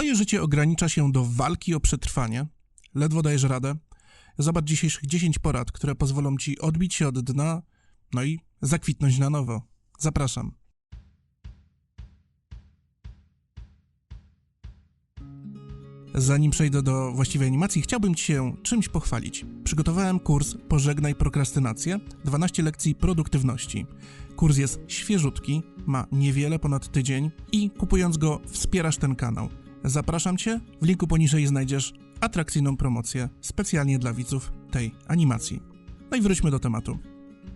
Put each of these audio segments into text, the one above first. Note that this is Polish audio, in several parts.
Twoje życie ogranicza się do walki o przetrwanie? Ledwo dajesz radę? Zobacz dzisiejszych 10 porad, które pozwolą Ci odbić się od dna, no i zakwitnąć na nowo. Zapraszam. Zanim przejdę do właściwej animacji, chciałbym Ci się czymś pochwalić. Przygotowałem kurs Pożegnaj prokrastynację 12 lekcji produktywności. Kurs jest świeżutki, ma niewiele ponad tydzień i kupując go wspierasz ten kanał. Zapraszam Cię, w linku poniżej znajdziesz atrakcyjną promocję specjalnie dla widzów tej animacji. No i wróćmy do tematu.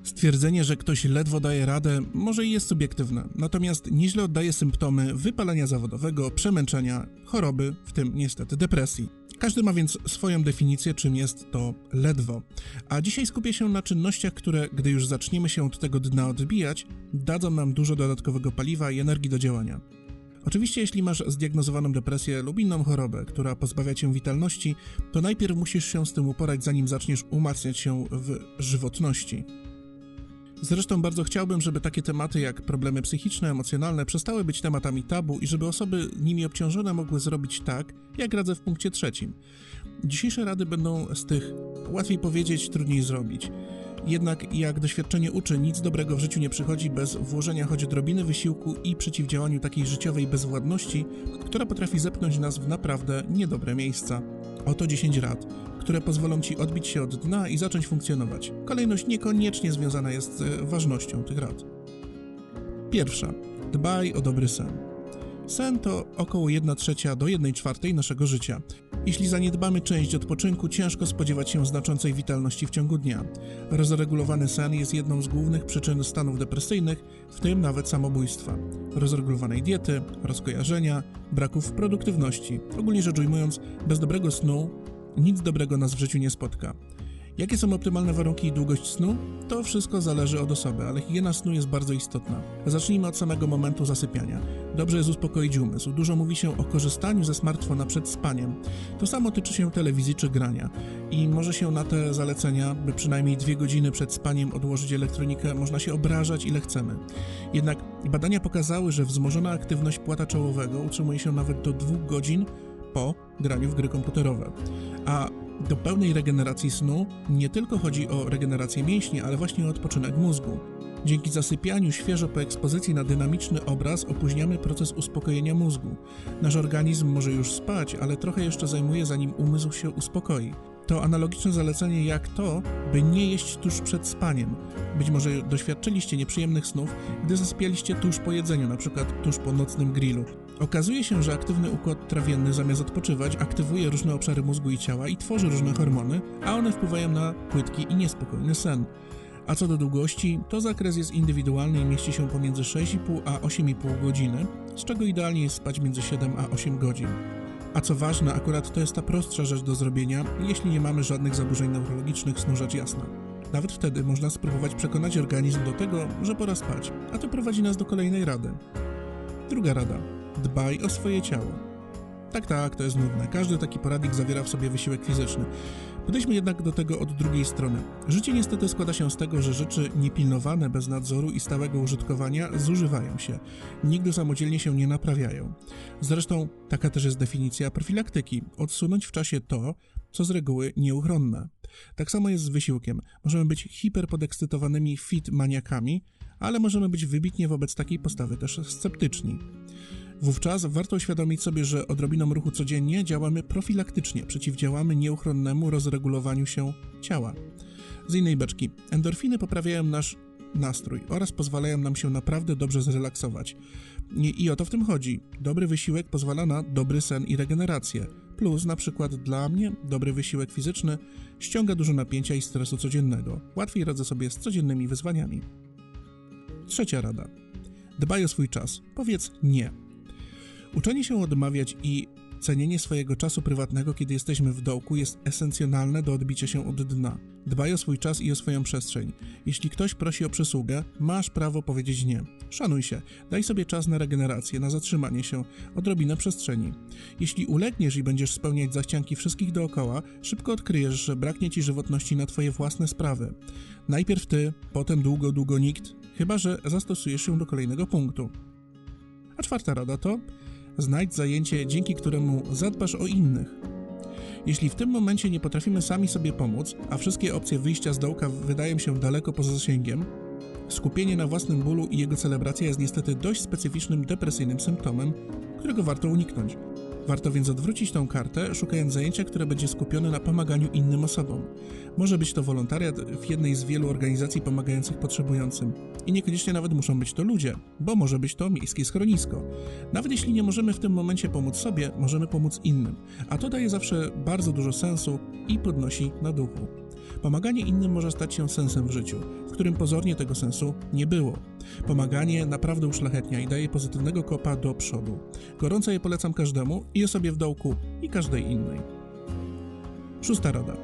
Stwierdzenie, że ktoś ledwo daje radę, może i jest subiektywne, natomiast nieźle oddaje symptomy wypalenia zawodowego, przemęczenia, choroby, w tym niestety depresji. Każdy ma więc swoją definicję, czym jest to ledwo. A dzisiaj skupię się na czynnościach, które, gdy już zaczniemy się od tego dna odbijać, dadzą nam dużo dodatkowego paliwa i energii do działania. Oczywiście, jeśli masz zdiagnozowaną depresję lub inną chorobę, która pozbawia cię witalności, to najpierw musisz się z tym uporać, zanim zaczniesz umacniać się w żywotności. Zresztą bardzo chciałbym, żeby takie tematy jak problemy psychiczne, emocjonalne przestały być tematami tabu i żeby osoby nimi obciążone mogły zrobić tak, jak radzę w punkcie trzecim. Dzisiejsze rady będą z tych łatwiej powiedzieć, trudniej zrobić. Jednak jak doświadczenie uczy, nic dobrego w życiu nie przychodzi bez włożenia choć odrobiny wysiłku i przeciwdziałaniu takiej życiowej bezwładności, która potrafi zepchnąć nas w naprawdę niedobre miejsca. Oto 10 rad, które pozwolą Ci odbić się od dna i zacząć funkcjonować. Kolejność niekoniecznie związana jest z ważnością tych rad. Pierwsza. Dbaj o dobry sen. Sen to około 1 trzecia do 1 czwartej naszego życia. Jeśli zaniedbamy część odpoczynku, ciężko spodziewać się znaczącej witalności w ciągu dnia. Rozregulowany sen jest jedną z głównych przyczyn stanów depresyjnych, w tym nawet samobójstwa. Rozregulowanej diety, rozkojarzenia, braków produktywności. Ogólnie rzecz ujmując, bez dobrego snu nic dobrego nas w życiu nie spotka. Jakie są optymalne warunki i długość snu? To wszystko zależy od osoby, ale higiena snu jest bardzo istotna. Zacznijmy od samego momentu zasypiania. Dobrze jest uspokoić umysł. Dużo mówi się o korzystaniu ze smartfona przed spaniem. To samo tyczy się telewizji czy grania. I może się na te zalecenia, by przynajmniej dwie godziny przed spaniem odłożyć elektronikę, można się obrażać ile chcemy. Jednak badania pokazały, że wzmożona aktywność płata czołowego utrzymuje się nawet do dwóch godzin po graniu w gry komputerowe. A do pełnej regeneracji snu nie tylko chodzi o regenerację mięśni, ale właśnie o odpoczynek mózgu. Dzięki zasypianiu świeżo po ekspozycji na dynamiczny obraz opóźniamy proces uspokojenia mózgu. Nasz organizm może już spać, ale trochę jeszcze zajmuje zanim umysł się uspokoi. To analogiczne zalecenie jak to, by nie jeść tuż przed spaniem. Być może doświadczyliście nieprzyjemnych snów, gdy zasypialiście tuż po jedzeniu, np. tuż po nocnym grillu. Okazuje się, że aktywny układ trawienny zamiast odpoczywać aktywuje różne obszary mózgu i ciała i tworzy różne hormony, a one wpływają na płytki i niespokojny sen. A co do długości, to zakres jest indywidualny i mieści się pomiędzy 6,5 a 8,5 godziny, z czego idealnie jest spać między 7 a 8 godzin. A co ważne, akurat to jest ta prostsza rzecz do zrobienia, jeśli nie mamy żadnych zaburzeń neurologicznych, snu rzecz jasna. Nawet wtedy można spróbować przekonać organizm do tego, że pora spać, a to prowadzi nas do kolejnej rady. Druga rada. Dbaj o swoje ciało. Tak, tak, to jest nudne. Każdy taki poradnik zawiera w sobie wysiłek fizyczny. Podejdźmy jednak do tego od drugiej strony. Życie niestety składa się z tego, że rzeczy niepilnowane bez nadzoru i stałego użytkowania zużywają się. Nigdy samodzielnie się nie naprawiają. Zresztą taka też jest definicja profilaktyki. Odsunąć w czasie to, co z reguły nieuchronne. Tak samo jest z wysiłkiem. Możemy być hiperpodekscytowanymi fit maniakami, ale możemy być wybitnie wobec takiej postawy też sceptyczni. Wówczas warto uświadomić sobie, że odrobiną ruchu codziennie działamy profilaktycznie, przeciwdziałamy nieuchronnemu rozregulowaniu się ciała. Z innej beczki, endorfiny poprawiają nasz nastrój oraz pozwalają nam się naprawdę dobrze zrelaksować. I, I o to w tym chodzi. Dobry wysiłek pozwala na dobry sen i regenerację. Plus, na przykład dla mnie, dobry wysiłek fizyczny ściąga dużo napięcia i stresu codziennego. Łatwiej radzę sobie z codziennymi wyzwaniami. Trzecia rada. Dbaj o swój czas. Powiedz nie. Uczenie się odmawiać i cenienie swojego czasu prywatnego, kiedy jesteśmy w dołku, jest esencjonalne do odbicia się od dna. Dbaj o swój czas i o swoją przestrzeń. Jeśli ktoś prosi o przysługę, masz prawo powiedzieć nie. Szanuj się, daj sobie czas na regenerację, na zatrzymanie się, odrobinę przestrzeni. Jeśli ulegniesz i będziesz spełniać zachcianki wszystkich dookoła, szybko odkryjesz, że braknie ci żywotności na twoje własne sprawy. Najpierw ty, potem długo, długo nikt, chyba że zastosujesz się do kolejnego punktu. A czwarta rada to Znajdź zajęcie, dzięki któremu zadbasz o innych. Jeśli w tym momencie nie potrafimy sami sobie pomóc, a wszystkie opcje wyjścia z dołka wydają się daleko poza zasięgiem, skupienie na własnym bólu i jego celebracja jest niestety dość specyficznym depresyjnym symptomem, którego warto uniknąć. Warto więc odwrócić tą kartę, szukając zajęcia, które będzie skupione na pomaganiu innym osobom. Może być to wolontariat w jednej z wielu organizacji pomagających potrzebującym. I niekoniecznie nawet muszą być to ludzie, bo może być to miejskie schronisko. Nawet jeśli nie możemy w tym momencie pomóc sobie, możemy pomóc innym, a to daje zawsze bardzo dużo sensu i podnosi na duchu. Pomaganie innym może stać się sensem w życiu, którym pozornie tego sensu nie było. Pomaganie naprawdę uszlachetnia i daje pozytywnego kopa do przodu. Gorąco je polecam każdemu i osobie w dołku i każdej innej. Szósta rada.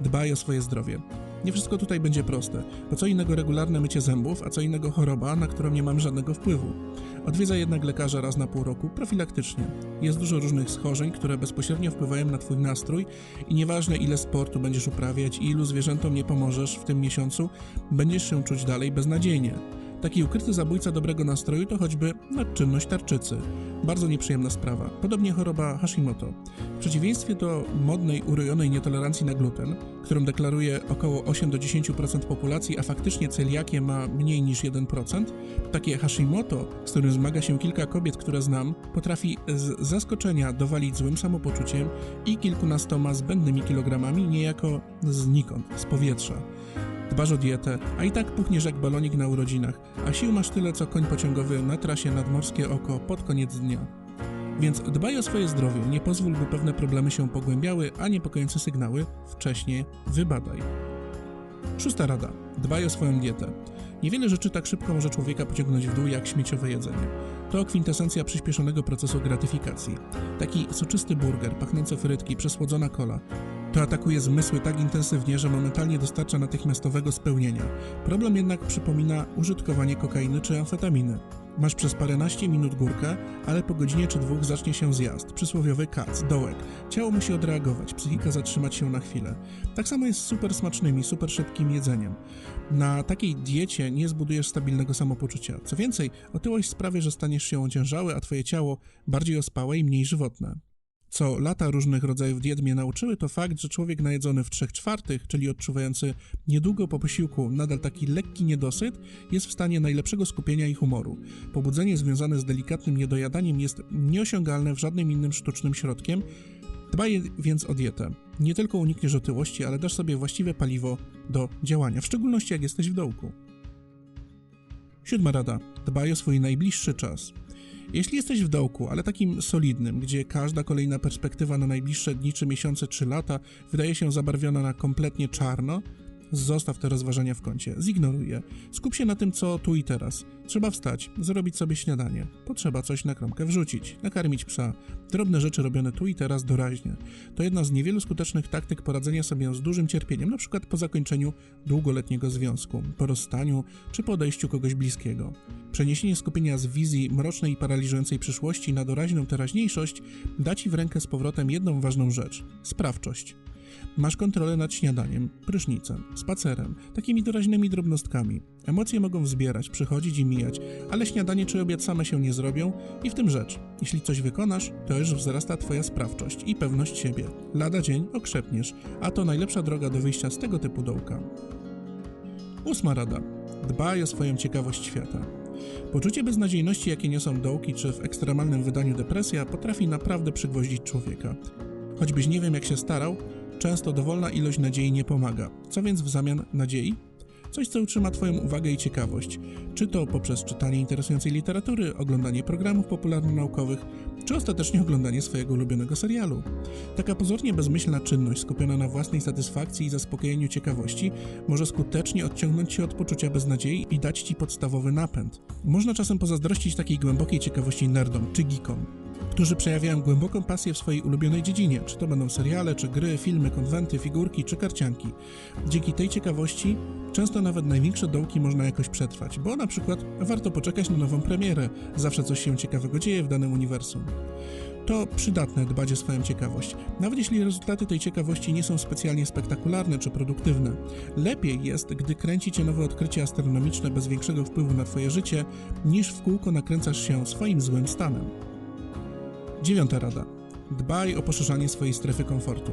Dbaj o swoje zdrowie. Nie wszystko tutaj będzie proste, bo co innego regularne mycie zębów, a co innego choroba, na którą nie mamy żadnego wpływu. Odwiedza jednak lekarza raz na pół roku profilaktycznie. Jest dużo różnych schorzeń, które bezpośrednio wpływają na Twój nastrój i nieważne ile sportu będziesz uprawiać i ilu zwierzętom nie pomożesz w tym miesiącu, będziesz się czuć dalej beznadziejnie. Taki ukryty zabójca dobrego nastroju to choćby nadczynność tarczycy. Bardzo nieprzyjemna sprawa. Podobnie choroba Hashimoto. W przeciwieństwie do modnej, urojonej nietolerancji na gluten, którą deklaruje około 8-10% populacji, a faktycznie celiakię ma mniej niż 1%, takie Hashimoto, z którym zmaga się kilka kobiet, które znam, potrafi z zaskoczenia dowalić złym samopoczuciem i kilkunastoma zbędnymi kilogramami niejako znikąd, z powietrza. Dbasz o dietę, a i tak puchniesz jak balonik na urodzinach, a sił masz tyle co koń pociągowy na trasie nad Morskie Oko pod koniec dnia. Więc dbaj o swoje zdrowie, nie pozwól, by pewne problemy się pogłębiały, a niepokojące sygnały wcześniej wybadaj. Szósta rada. Dbaj o swoją dietę. Niewiele rzeczy tak szybko może człowieka pociągnąć w dół jak śmieciowe jedzenie. To kwintesencja przyspieszonego procesu gratyfikacji. Taki soczysty burger, pachnące frytki, przesłodzona kola. To atakuje zmysły tak intensywnie, że momentalnie dostarcza natychmiastowego spełnienia. Problem jednak przypomina użytkowanie kokainy czy amfetaminy. Masz przez paręnaście minut górkę, ale po godzinie czy dwóch zacznie się zjazd, przysłowiowy kac, dołek. Ciało musi odreagować, psychika zatrzymać się na chwilę. Tak samo jest z super smacznym i super szybkim jedzeniem. Na takiej diecie nie zbudujesz stabilnego samopoczucia. Co więcej, otyłość sprawia, że staniesz się ociężały, a twoje ciało bardziej ospałe i mniej żywotne. Co lata różnych rodzajów diet mnie nauczyły, to fakt, że człowiek najedzony w 3 czwartych, czyli odczuwający niedługo po posiłku nadal taki lekki niedosyt, jest w stanie najlepszego skupienia i humoru. Pobudzenie związane z delikatnym niedojadaniem jest nieosiągalne w żadnym innym sztucznym środkiem. Dbaj więc o dietę. Nie tylko unikniesz otyłości, ale dasz sobie właściwe paliwo do działania, w szczególności jak jesteś w dołku. Siódma rada. Dbaj o swój najbliższy czas. Jeśli jesteś w dołku, ale takim solidnym, gdzie każda kolejna perspektywa na najbliższe dni czy miesiące czy lata wydaje się zabarwiona na kompletnie czarno, Zostaw te rozważania w kącie, zignoruj je. Skup się na tym, co tu i teraz. Trzeba wstać, zrobić sobie śniadanie. Potrzeba coś na kromkę wrzucić, nakarmić psa. Drobne rzeczy robione tu i teraz doraźnie. To jedna z niewielu skutecznych taktyk poradzenia sobie z dużym cierpieniem, na przykład po zakończeniu długoletniego związku, po rozstaniu czy po odejściu kogoś bliskiego. Przeniesienie skupienia z wizji mrocznej i paraliżującej przyszłości na doraźną teraźniejszość da ci w rękę z powrotem jedną ważną rzecz sprawczość. Masz kontrolę nad śniadaniem, prysznicem, spacerem, takimi doraźnymi drobnostkami. Emocje mogą wzbierać, przychodzić i mijać, ale śniadanie czy obiad same się nie zrobią i w tym rzecz. Jeśli coś wykonasz, to już wzrasta twoja sprawczość i pewność siebie. Lada dzień okrzepniesz, a to najlepsza droga do wyjścia z tego typu dołka. Ósma rada. Dbaj o swoją ciekawość świata. Poczucie beznadziejności, jakie niosą dołki, czy w ekstremalnym wydaniu depresja, potrafi naprawdę przygwoździć człowieka. Choćbyś nie wiem jak się starał, Często dowolna ilość nadziei nie pomaga. Co więc w zamian nadziei? Coś, co utrzyma Twoją uwagę i ciekawość, czy to poprzez czytanie interesującej literatury, oglądanie programów popularno-naukowych, czy ostatecznie oglądanie swojego ulubionego serialu. Taka pozornie bezmyślna czynność skupiona na własnej satysfakcji i zaspokojeniu ciekawości może skutecznie odciągnąć Cię od poczucia beznadziei i dać Ci podstawowy napęd. Można czasem pozazdrościć takiej głębokiej ciekawości nerdom czy geekom którzy przejawiają głęboką pasję w swojej ulubionej dziedzinie, czy to będą seriale, czy gry, filmy, konwenty, figurki, czy karcianki. Dzięki tej ciekawości często nawet największe dołki można jakoś przetrwać, bo na przykład warto poczekać na nową premierę, zawsze coś się ciekawego dzieje w danym uniwersum. To przydatne dbać o swoją ciekawość, nawet jeśli rezultaty tej ciekawości nie są specjalnie spektakularne czy produktywne. Lepiej jest, gdy kręci cię nowe odkrycie astronomiczne bez większego wpływu na twoje życie, niż w kółko nakręcasz się swoim złym stanem. Dziewiąta rada. Dbaj o poszerzanie swojej strefy komfortu.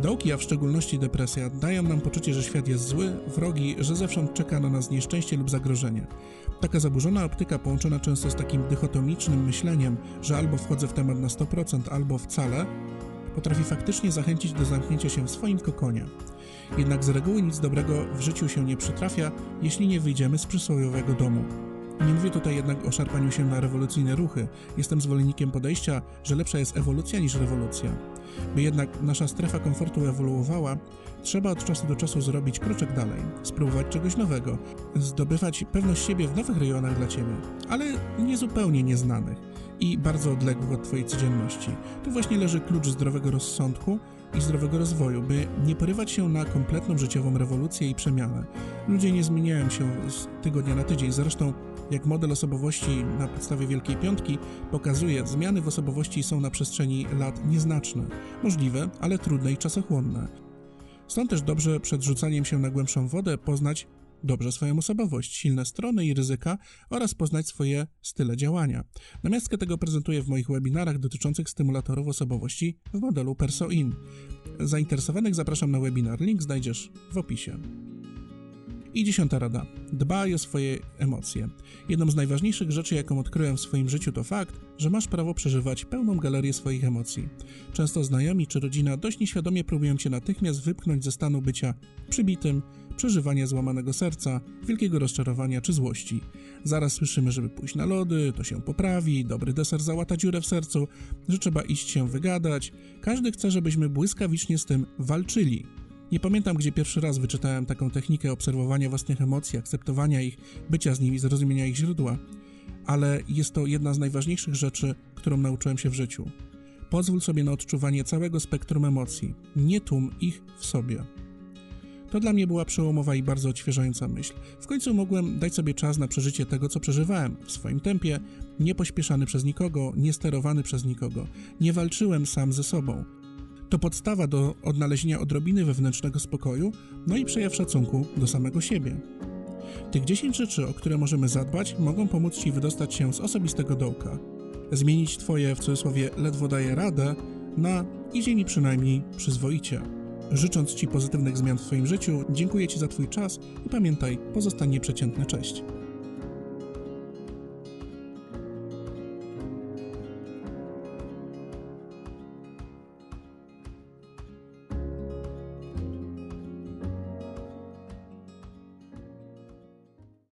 Dołki, a w szczególności depresja, dają nam poczucie, że świat jest zły, wrogi, że zewsząd czeka na nas nieszczęście lub zagrożenie. Taka zaburzona optyka, połączona często z takim dychotomicznym myśleniem, że albo wchodzę w temat na 100%, albo wcale, potrafi faktycznie zachęcić do zamknięcia się w swoim kokonie. Jednak z reguły nic dobrego w życiu się nie przytrafia, jeśli nie wyjdziemy z przysłowiowego domu. Nie mówię tutaj jednak o szarpaniu się na rewolucyjne ruchy. Jestem zwolennikiem podejścia, że lepsza jest ewolucja niż rewolucja. By jednak nasza strefa komfortu ewoluowała, trzeba od czasu do czasu zrobić kroczek dalej, spróbować czegoś nowego, zdobywać pewność siebie w nowych rejonach dla Ciebie, ale nie zupełnie nieznanych i bardzo odległych od Twojej codzienności. Tu właśnie leży klucz zdrowego rozsądku i zdrowego rozwoju, by nie porywać się na kompletną życiową rewolucję i przemianę. Ludzie nie zmieniają się z tygodnia na tydzień, zresztą jak model osobowości na podstawie Wielkiej Piątki pokazuje, zmiany w osobowości są na przestrzeni lat nieznaczne, możliwe, ale trudne i czasochłonne. Stąd też dobrze przed rzucaniem się na głębszą wodę poznać dobrze swoją osobowość, silne strony i ryzyka oraz poznać swoje style działania. Namiastkę tego prezentuję w moich webinarach dotyczących stymulatorów osobowości w modelu Perso-In. Zainteresowanych zapraszam na webinar, link znajdziesz w opisie. I dziesiąta rada. Dbaj o swoje emocje. Jedną z najważniejszych rzeczy, jaką odkryłem w swoim życiu, to fakt, że masz prawo przeżywać pełną galerię swoich emocji. Często znajomi czy rodzina dość nieświadomie próbują cię natychmiast wypchnąć ze stanu bycia przybitym, przeżywania złamanego serca, wielkiego rozczarowania czy złości. Zaraz słyszymy, żeby pójść na lody, to się poprawi, dobry deser załata dziurę w sercu, że trzeba iść się wygadać. Każdy chce, żebyśmy błyskawicznie z tym walczyli. Nie pamiętam, gdzie pierwszy raz wyczytałem taką technikę obserwowania własnych emocji, akceptowania ich, bycia z nimi, zrozumienia ich źródła, ale jest to jedna z najważniejszych rzeczy, którą nauczyłem się w życiu. Pozwól sobie na odczuwanie całego spektrum emocji, nie tłum ich w sobie. To dla mnie była przełomowa i bardzo odświeżająca myśl. W końcu mogłem dać sobie czas na przeżycie tego, co przeżywałem, w swoim tempie, nie pośpieszany przez nikogo, nie sterowany przez nikogo. Nie walczyłem sam ze sobą. To podstawa do odnalezienia odrobiny wewnętrznego spokoju, no i przejaw szacunku do samego siebie. Tych 10 rzeczy, o które możemy zadbać, mogą pomóc Ci wydostać się z osobistego dołka. Zmienić Twoje, w cudzysłowie, ledwo daje radę, na idzie mi przynajmniej przyzwoicie. Życząc Ci pozytywnych zmian w Twoim życiu, dziękuję Ci za Twój czas i pamiętaj, pozostań nieprzeciętny. Cześć.